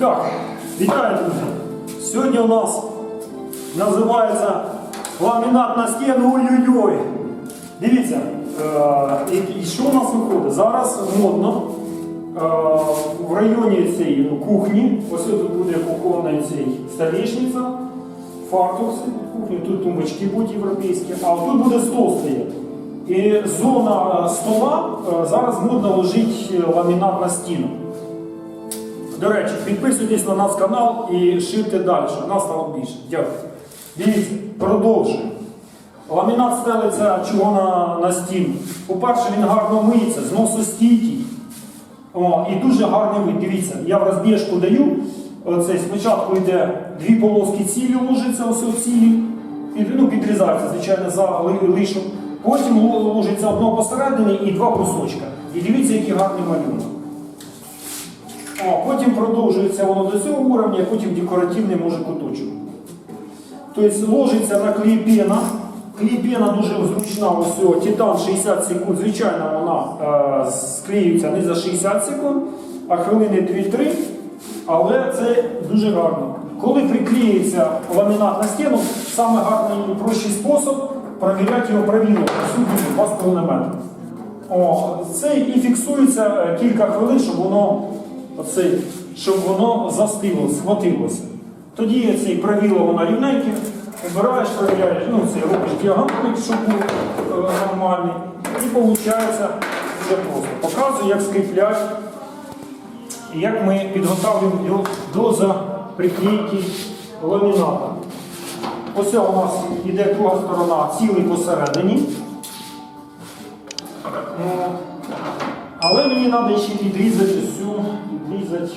Так, вітаю, друзі. Сьогодні у нас називається ламінат на стіну. Ой-ой-ой. Дивіться, е, і, що у нас виходить? Зараз модно е, в районі цієї ну, кухні, ось тут буде кухонна столішниця, фартух кухні, тут тумбочки будуть європейські, а тут буде стол стояти. І зона стола е, зараз модно ложить ламінат на стіну. До речі, підписуйтесь на наш канал і ширте далі. Нас стало більше. Дякую. Дивіться, продовжуємо. Ламінат стелиться чого на, на стіну. По-перше, він гарно миється, зносостійкий. О, і дуже гарний вид. Дивіться, я в розбіжку даю. Оце спочатку йде дві полоски цілі, ложиться ось цілі. Під, ну, підрізається, звичайно, за ли- лишок. Потім ложиться одно посередині і два кусочка. І дивіться, який гарний малюнок. О, потім продовжується воно до цього уровня, потім декоративний може куточок. Тобто ложиться на клейпена. Клейпена дуже зручна, ось титан 60 секунд. Звичайно, вона е, склеюється не за 60 секунд, а хвилини 2-3. Але це дуже гарно. Коли приклеюється ламінат на стіну, саме гарний і прощий спосіб перевіряти його правильно, присутність 2,5 метра. О, це і фіксується е, кілька хвилин, щоб воно, оце, щоб воно застило, схватилося. Тоді цей правило воно рівненьке, обираєш, перевіряєш, ну це робиш діагональ, щоб був е, нормальний. І виходить дуже просто. Показую, як скріплять, і як ми підготовлюємо його до заприклейки ламіната. Ось у нас іде друга сторона, цілий посередині. Але мені треба ще підрізати всю, підрізати.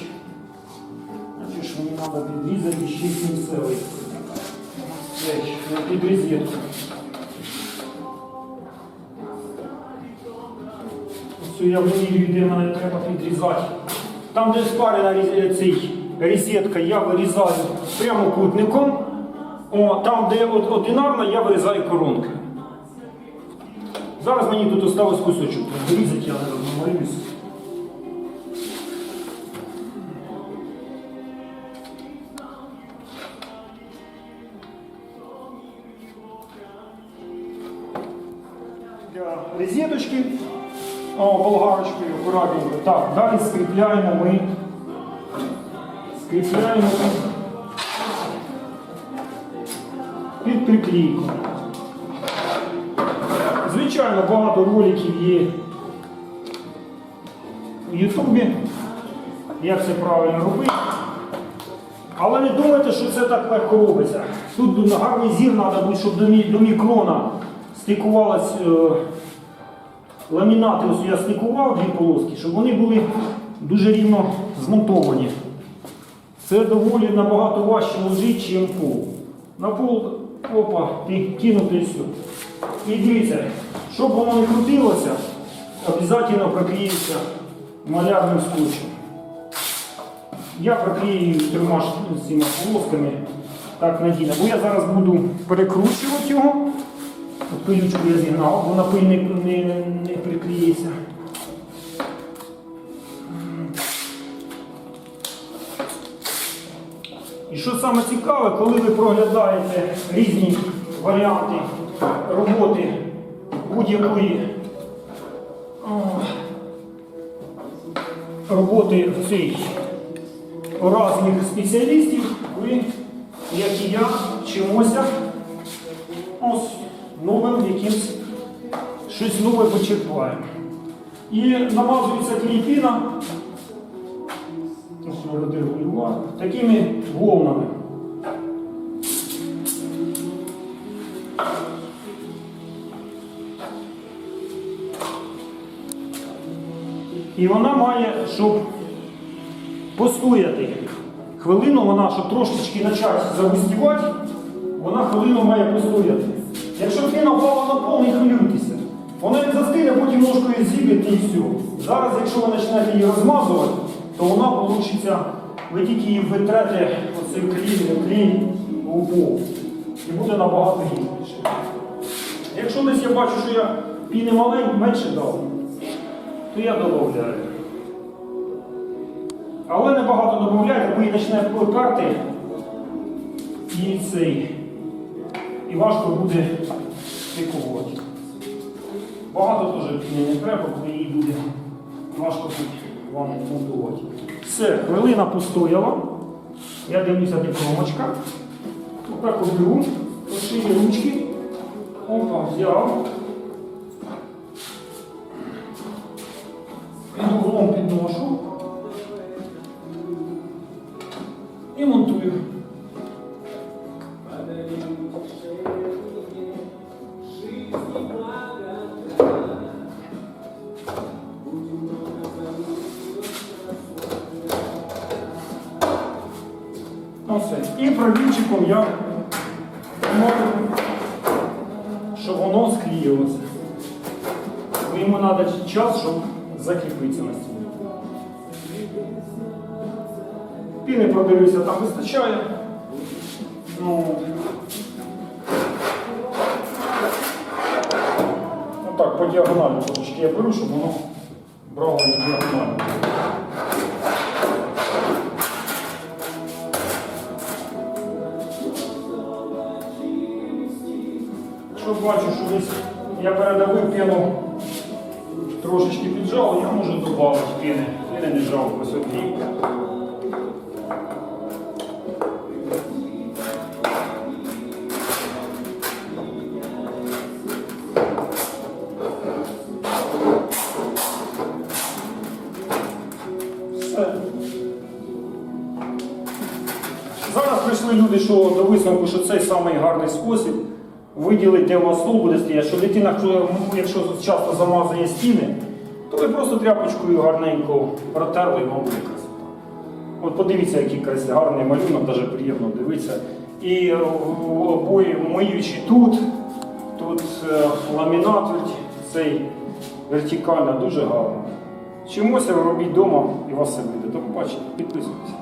Значить, мені треба підрізати ще кінцевий. Підрізетку. Ось я вимірюю, де мене треба підрізати. Там, де спарена різ- цей розетка, я вирізаю прямокутником. О, там, де од- одинарна, я вирізаю коронкою. Зараз мені тут осталось кусочок. Вирізати я не розмовлюсь. Для розеточки о, болгарочкою акуратненько. Так, далі скріпляємо ми. Скріпляємо під приклейку. Звичайно, багато роликів є в Ютубі, як це правильно робити. Але не думайте, що це так легко робиться. Тут на гарний зір треба бути, щоб до, мі- до мікрона стикувалась е, ламінати. Ось я стикував дві полоски, щоб вони були дуже рівно змонтовані. Це доволі набагато важче лежить, ніж пол. На пол, опа, ти кинути все. І дивіться, щоб воно не крутилося, обов'язково проклеїться малярним скотчем. Я проклею трьома цими полосками так надійно. Бо я зараз буду перекручувати його. Пилючку я зігнав, бо на пиль не, не, не приклеїться. І що саме цікаве, коли ви проглядаєте різні варіанти роботи будь-якої роботи в цій у різних спеціалістів, ви, як і я, вчимося ось новим якимсь щось нове почерпаємо. І намазується клейпіна, такими волнами. І вона має, щоб постояти хвилину, вона, щоб трошечки почати загустівати, вона хвилину має постояти. Якщо піна впала на пол, не хвилюйтеся. Вона як застине, потім ножкою зіб'єте і все. Зараз, якщо ви почнете її розмазувати, то вона вийде, ви тільки її витрете оцей клей, клей у пол. І буде набагато гірше. Якщо десь я бачу, що я піни маленькі, менше дав, то я додаю. Але небагато додавайте, бо її почне перти і цей. І важко буде пікувати. Багато теж не треба, бо її буде важко тут вам монтувати. Все, хвилина постояла. Я дивлюся, де кромочка. Отак от беру, пошию ручки. Опа, взяв. Під углом підношу. І монтую. Ну. І пробівчиком я можу, щоб воно склеїлося. Йому треба час, щоб закріпитися на стіні. Піни продивився, там вистачає. Ну, ну так, по діагоналі трошки я беру, щоб воно брало на діагоналі. Якщо бачу, що десь я передавив пену трошечки піджав, я можу додати піни. Піни не жалко, одні. Зараз прийшли люди, що до висновку, що цей самий гарний спосіб виділити, де у вас стол буде стояти, що дитина, якщо- якщо часто замазує стіни, то ви просто тряпочкою гарненько протерли і вам красота. От подивіться, який красивий, гарний малюнок, навіть приємно дивитися. І е, обої миючі тут, тут е, ламінат цей вертикально, дуже гарно. Чимося робіть вдома і вас все буде. До побачення, підписуйтесь.